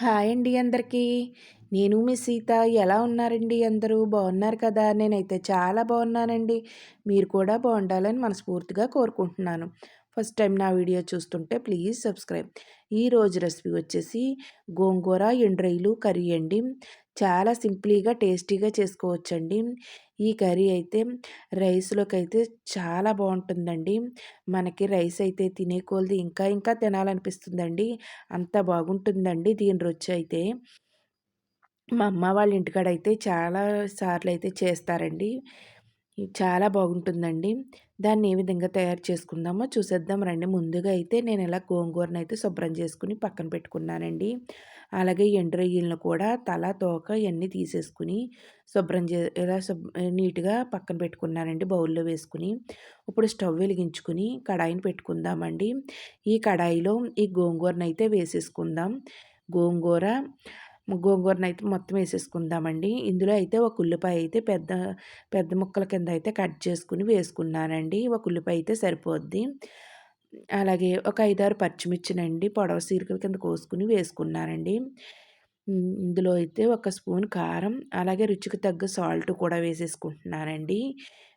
Hi అండి అందరికీ. నేను మీ సీత ఎలా ఉన్నారండి అందరూ? బాగున్నారు కదా? నేనైతే చాలా బాగున్నానండి. మీరు కూడా బాగుండాలని మనస్ఫూర్తిగా కోరుకుంటున్నాను. ఫస్ట్ టైం నా వీడియో చూస్తుంటే ప్లీజ్ సబ్స్క్రైబ్. ఈ రోజు రెసిపీ వచ్చేసి గోంగూర ఎండ్రైలు కర్రీ అండి. చాలా సింప్లీగా టేస్టీగా చేసుకోవచ్చండి. ఈ కర్రీ అయితే రైస్లోకి అయితే చాలా బాగుంటుందండి. మనకి రైస్ అయితే తినే కొలది ఇంకా ఇంకా తినాలనిపిస్తుందండి. అంత బాగుంటుందండి దీని రుచి అయితే. మా అమ్మ వాళ్ళ ఇంటికాడ అయితే చాలా సార్లు అయితే చేస్తారండి. చాలా బాగుంటుందండి. దాన్ని ఏ విధంగా తయారు చేసుకుందామో చూసేద్దాం రండి. ముందుగా అయితే నేను ఇలా గోంగూరను అయితే శుభ్రం చేసుకుని పక్కన పెట్టుకున్నానండి. అలాగే ఎండ్రయ్యలను కూడా తల తోక ఇవన్నీ తీసేసుకుని శుభ్రం చే ఇలా శుభ్ నీట్గా పక్కన పెట్టుకున్నానండి బౌల్లో వేసుకుని. ఇప్పుడు స్టవ్ వెలిగించుకుని కడాయిని పెట్టుకుందామండి. ఈ కడాయిలో ఈ గోంగూరను అయితే వేసేసుకుందాం. గోంగూర గోంగూరను అయితే మొత్తం వేసేసుకుందామండి. ఇందులో అయితే ఒక ఉల్లిపాయ అయితే పెద్ద పెద్ద ముక్కల కింద అయితే కట్ చేసుకుని వేసుకున్నానండి. ఒక ఉల్లిపాయ అయితే సరిపోద్ది. అలాగే ఒక ఐదారు పచ్చిమిర్చినండి పొడవ సీరికల కింద కోసుకుని వేసుకున్నానండి. ఇందులో అయితే ఒక స్పూన్ కారం అలాగే రుచికి తగ్గ సాల్ట్ కూడా వేసేసుకుంటున్నానండి.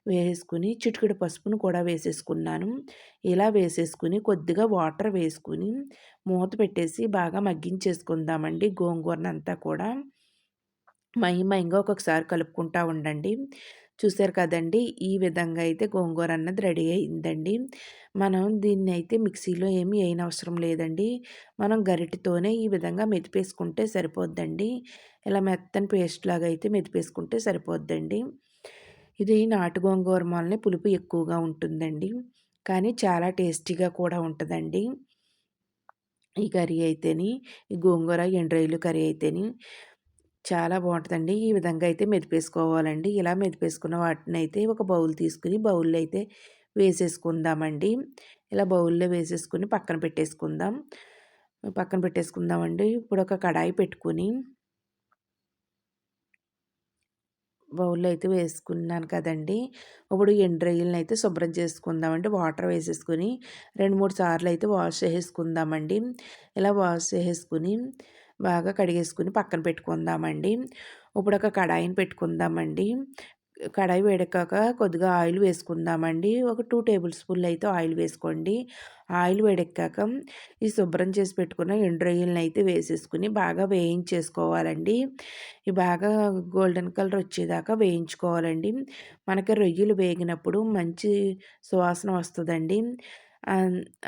వేసుకుని చిటికెడు పసుపును కూడా వేసేసుకున్నాను. ఇలా వేసేసుకుని కొద్దిగా వాటర్ వేసుకుని మూత పెట్టేసి బాగా మగ్గించేసుకుందామండి గోంగూరనంతా కూడా. మహిమయంగా ఒక్కొక్కసారి కలుపుకుంటూ ఉండండి. చూసారు కదండి! ఈ విధంగా అయితే గోంగూర అన్నది రెడీ అయిందండి. మనం దీన్ని అయితే మిక్సీలో ఏమీ అవసరం లేదండి. మనం గరిటితోనే ఈ విధంగా మెతిపేసుకుంటే సరిపోద్దండి. ఇలా మెత్తని పేస్ట్ లాగా అయితే మెతిపేసుకుంటే సరిపోద్దండి. ఇది నాటు గోంగూర మొలని పులుపు ఎక్కువగా ఉంటుందండి. కానీ చాలా టేస్టీగా కూడా ఉంటుందండి. ఈ కర్రీ అయితేని ఈ గోంగూర ఎండ్రాయిలు కర్రీ అయితేని. చాలా బాగుంటుందండి ఈ విధంగా అయితే మెదిపేసుకోవాలండి. ఇలా మెదిపేసుకున్న వాటిని అయితే ఒక బౌల్ తీసుకుని బౌల్లో అయితే వేసేసుకుందామండి. ఇలా బౌల్లో వేసేసుకుని పక్కన పెట్టేసుకుందాం. పక్కన పెట్టేసుకుందామండి. ఇప్పుడు ఒక కడాయి పెట్టుకుని బౌల్లో అయితే వేసుకున్నాను కదండి. ఇప్పుడు ఎండ్రయ్యలను అయితే శుభ్రం చేసుకుందామండి. వాటర్ వేసేసుకుని రెండు మూడు సార్లు అయితే వాష్ చేసేసుకుందామండి. ఇలా వాష్ చేసేసుకుని బాగా కడిగేసుకుని పక్కన పెట్టుకుందామండి. ఇప్పుడు ఒక కడాయిని పెట్టుకుందామండి. కడాయి వేడెక్కాక కొద్దిగా ఆయిల్ వేసుకుందామండి. ఒక టూ టేబుల్ స్పూన్లు అయితే ఆయిల్ వేసుకోండి. ఆయిల్ వేడెక్కాక ఈ శుభ్రం చేసి పెట్టుకున్న ఎండు అయితే వేసేసుకుని బాగా వేయించేసుకోవాలండి. ఈ బాగా గోల్డెన్ కలర్ వచ్చేదాకా వేయించుకోవాలండి. మనకి రొయ్యలు వేగినప్పుడు మంచి సువాసన వస్తుందండి.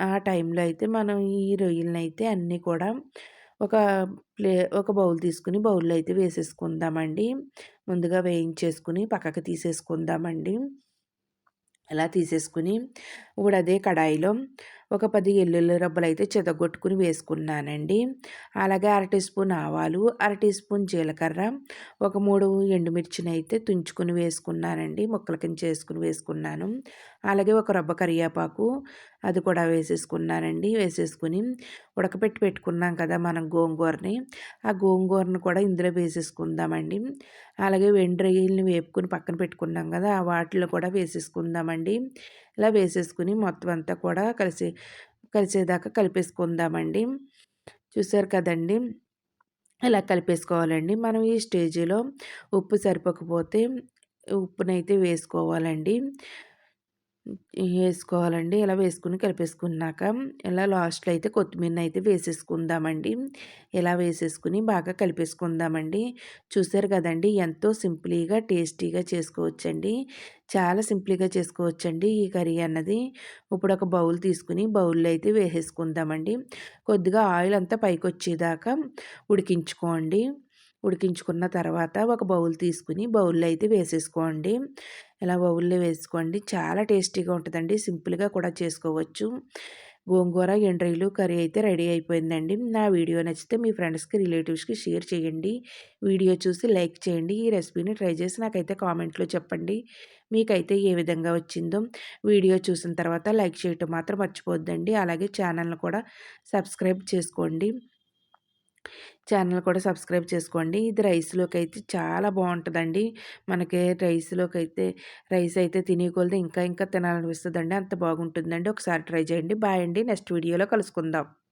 ఆ టైంలో అయితే మనం ఈ రొయ్యలను అయితే అన్నీ కూడా ఒక ప్లే ఒక బౌల్ తీసుకుని బౌల్లో అయితే వేసేసుకుందామండి. ముందుగా వేయించేసుకుని పక్కకు తీసేసుకుందామండి. అలా తీసేసుకుని ఇప్పుడు అదే కడాయిలో ఒక పది ఎల్లుల్లి రబ్బలు అయితే చెదగొట్టుకుని వేసుకున్నానండి. అలాగే అర టీ స్పూన్ ఆవాలు అర టీ స్పూన్ జీలకర్ర ఒక మూడు ఎండుమిర్చిని అయితే తుంచుకుని వేసుకున్నానండి. ముక్కల కింద చేసుకుని వేసుకున్నాను. అలాగే ఒక రబ్బ కరివేపాకు అది కూడా వేసేసుకున్నానండి. వేసేసుకుని ఉడకపెట్టి పెట్టుకున్నాం కదా మనం గోంగూరని. ఆ గోంగూరను కూడా ఇందులో వేసేసుకుందామండి. అలాగే వెండ్రయ్యల్ని వేపుకుని పక్కన పెట్టుకున్నాం కదా ఆ వాటిలో కూడా వేసేసుకుందామండి. ఇలా వేసేసుకుని మొత్తం అంతా కూడా కలిసి కలిసేదాకా కలిపేసుకుందామండి. చూసారు కదండి? ఇలా కలిపేసుకోవాలండి. మనం ఈ స్టేజీలో ఉప్పు సరిపోకపోతే ఉప్పునైతే వేసుకోవాలండి. వేసుకోవాలండి. ఇలా వేసుకుని కలిపేసుకున్నాక ఇలా లాస్ట్లో అయితే కొత్తిమీర అయితే వేసేసుకుందామండి. ఇలా వేసేసుకుని బాగా కలిపేసుకుందామండి. చూసారు కదండి ఎంతో సింపుల్గా టేస్టీగా చేసుకోవచ్చండి. చాలా సింపుల్గా చేసుకోవచ్చండి ఈ కర్రీ అన్నది. ఇప్పుడు ఒక బౌల్ తీసుకుని బౌల్లో అయితే వేసేసుకుందామండి. కొద్దిగా ఆయిల్ అంతా పైకి వచ్చేదాకా ఉడికించుకోండి. ఉడికించుకున్న తర్వాత ఒక బౌల్ తీసుకుని బౌల్లో అయితే వేసేసుకోండి. ఇలా బౌల్లో వేసుకోండి. చాలా టేస్టీగా ఉంటుందండి. సింపుల్గా కూడా చేసుకోవచ్చు. గోంగూర ఎండ్రీలు కర్రీ అయితే రెడీ అయిపోయిందండి. నా వీడియో నచ్చితే మీ ఫ్రెండ్స్కి రిలేటివ్స్కి షేర్ చేయండి. వీడియో చూసి లైక్ చేయండి. ఈ రెసిపీని ట్రై చేసి నాకైతే కామెంట్లో చెప్పండి. మీకైతే ఏ విధంగా వచ్చిందో. వీడియో చూసిన తర్వాత లైక్ చేయటం మాత్రం మర్చిపోద్దండి. అలాగే ఛానల్ని కూడా సబ్స్క్రైబ్ చేసుకోండి. ఛానల్ కూడా సబ్స్క్రైబ్ చేసుకోండి. ఇది రైస్లోకి అయితే చాలా బాగుంటుందండి మనకి రైస్లోకి అయితే రైస్ అయితే తినేకొలది ఇంకా ఇంకా తినాలనిపిస్తుందండి. అంత బాగుంటుందండి. ఒకసారి ట్రై చేయండి. బాయ్ అండి. నెక్స్ట్ వీడియోలో కలుసుకుందాం.